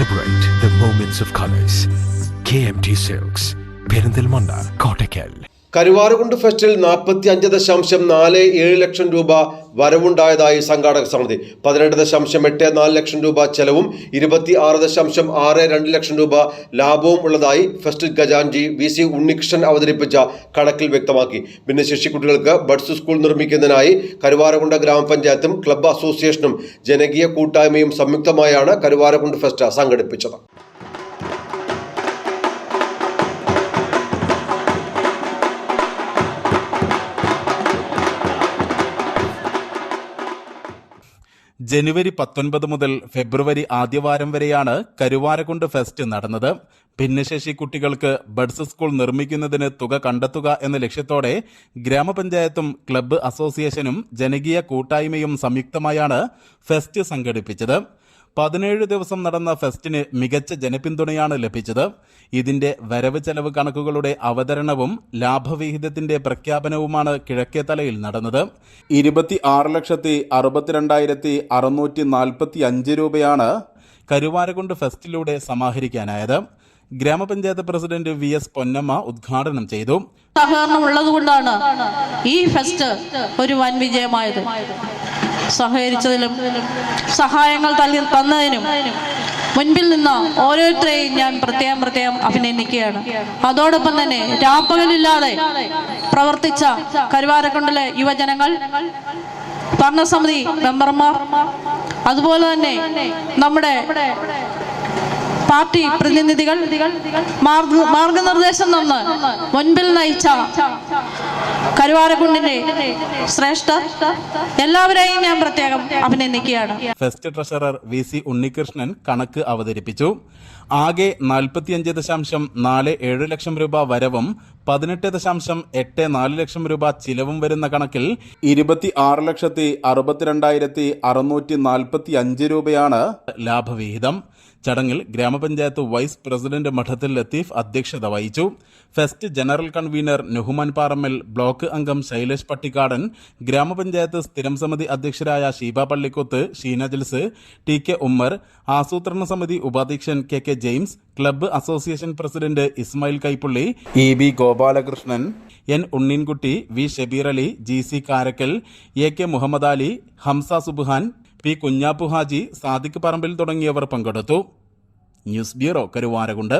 Celebrate the moments of colors. KMT Silks, Perindalmanna, Kottakel. Karuvarakundu ഫെസ്റ്റിൽ നാൽപ്പത്തി അഞ്ച് ദശാംശം നാല് ഏഴ് ലക്ഷം രൂപ വരവുണ്ടായതായി സംഘാടക സമിതി. പതിനെട്ട് ദശാംശം എട്ട് നാല് ലക്ഷം രൂപ ചെലവും ഇരുപത്തി ആറ് ദശാംശം ആറ് രണ്ട് ലക്ഷം രൂപ ലാഭവും ഉള്ളതായി ഫെസ്റ്റ് ഖജാൻജി വി സി ഉണ്ണികൃഷ്ണൻ അവതരിപ്പിച്ച കണക്കിൽ വ്യക്തമാക്കി. ഭിന്നശേഷി കുട്ടികൾക്ക് ബഡ്സ് സ്കൂൾ നിർമ്മിക്കുന്നതിനായി കരുവാരകുണ്ട് ഗ്രാമപഞ്ചായത്തും ക്ലബ്ബ് അസോസിയേഷനും ജനകീയ കൂട്ടായ്മയും സംയുക്തമായാണ് കരുവാരകുണ്ട് ഫെസ്റ്റ് സംഘടിപ്പിച്ചത്. ജനുവരി പത്തൊൻപത് മുതൽ ഫെബ്രുവരി ആദ്യവാരം വരെയാണ് കരുവാരക്കുണ്ട് ഫെസ്റ്റ് നടന്നത്. ഭിന്നശേഷി കുട്ടികൾക്ക് ബഡ്സ് സ്കൂൾ നിർമ്മിക്കുന്നതിന് തുക കണ്ടെത്തുക എന്ന ലക്ഷ്യത്തോടെ ഗ്രാമപഞ്ചായത്തും ക്ലബ്ബ് അസോസിയേഷനും ജനകീയ കൂട്ടായ്മയും സംയുക്തമായാണ് ഫെസ്റ്റ് സംഘടിപ്പിച്ചത്. പതിനേഴ് ദിവസം നടന്ന ഫെസ്റ്റിന് മികച്ച ജനപിന്തുണയാണ് ലഭിച്ചത്. ഇതിന്റെ വരവ് ചെലവ് കണക്കുകളുടെ അവതരണവും ലാഭവിഹിതത്തിന്റെ പ്രഖ്യാപനവുമാണ് കിഴക്കേ തലയിൽ നടന്നത്. ഇരുപത്തി ആറ് ലക്ഷത്തി അറുപത്തിരണ്ടായിരത്തി അറുന്നൂറ്റി നാൽപ്പത്തി അഞ്ച് രൂപയാണ് കരുവാരകുണ്ട് ഫെസ്റ്റിലൂടെ സമാഹരിക്കാനായത്. ഗ്രാമപഞ്ചായത്ത് പ്രസിഡന്റ് വി എസ് പൊന്നമ്മ ഉദ്ഘാടനം ചെയ്തു. സഹകരണം ഉള്ളതുകൊണ്ടാണ് ഈ ഫെസ്റ്റ് ഒരു വൻ വിജയമായത്. സഹകരിച്ചതിലും സഹായങ്ങൾ തന്നതിനും മുൻപിൽ നിന്ന് ഓരോരുത്തരെയും ഞാൻ പ്രത്യേകം പ്രത്യേകം അഭിനന്ദിക്കുകയാണ്. അതോടൊപ്പം തന്നെ രാപ്പകലില്ലാതെ പ്രവർത്തിച്ച കരുവാരക്കുണ്ടിലെ യുവജനങ്ങൾ ഭരണസമിതി മെമ്പർമാർ അതുപോലെ തന്നെ നമ്മുടെ പാർട്ടി പ്രതിനിധികൾ മാർഗ- മാർഗനിർദ്ദേശം തന്ന് മുൻപിൽ നയിച്ച കരുവാരക്കുണ്ടിന്റെ ശ്രേഷ്ഠ എല്ലാവരെയും ഞാൻ പ്രത്യേകം അഭിനന്ദിക്കുകയാണ്. Fest treasurer V C Unnikrishnan കണക്ക് അവതരിപ്പിച്ചു. ആകെ നാൽപ്പത്തിയഞ്ച് ദശാംശം നാല് ഏഴ് ലക്ഷം രൂപ വരവും പതിനെട്ട് ദശാംശം എട്ട് നാല് ലക്ഷം രൂപ ചിലവും വരുന്ന കണക്കിൽ ഇരുപത്തി ആറ് ലക്ഷത്തി അറുപത്തിരണ്ടായിരത്തി അറുന്നൂറ്റി നാൽപ്പത്തി അഞ്ച് രൂപയാണ് ലാഭവിഹിതം. ചടങ്ങിൽ ഗ്രാമപഞ്ചായത്ത് വൈസ് പ്രസിഡന്റ് മഠത്തിൽ ലത്തീഫ് അധ്യക്ഷത വഹിച്ചു. Fest general convener Nuhuman Parammal block അംഗം ശൈലേഷ് പട്ടിക്കാടൻ ഗ്രാമപഞ്ചായത്ത് സ്ഥിരം സമിതി അധ്യക്ഷരായ ഷീബ പള്ളിക്കൊത്ത് ഷീന ജിൽസ് ടി കെ ഉമ്മർ ആസൂത്രണ സമിതി ഉപാധ്യക്ഷൻ K K James club association president Ismail Kaipully E B Gopalakrishnan N Unneenkutty V Shabeer Ali G C Karakkal A K Muhammad Ali Hamsa Subhan P Kunjappu Haji Sadiq Parambil തുടങ്ങിയവർ പങ്കെടുത്തു. News bureau Karuvarakundu.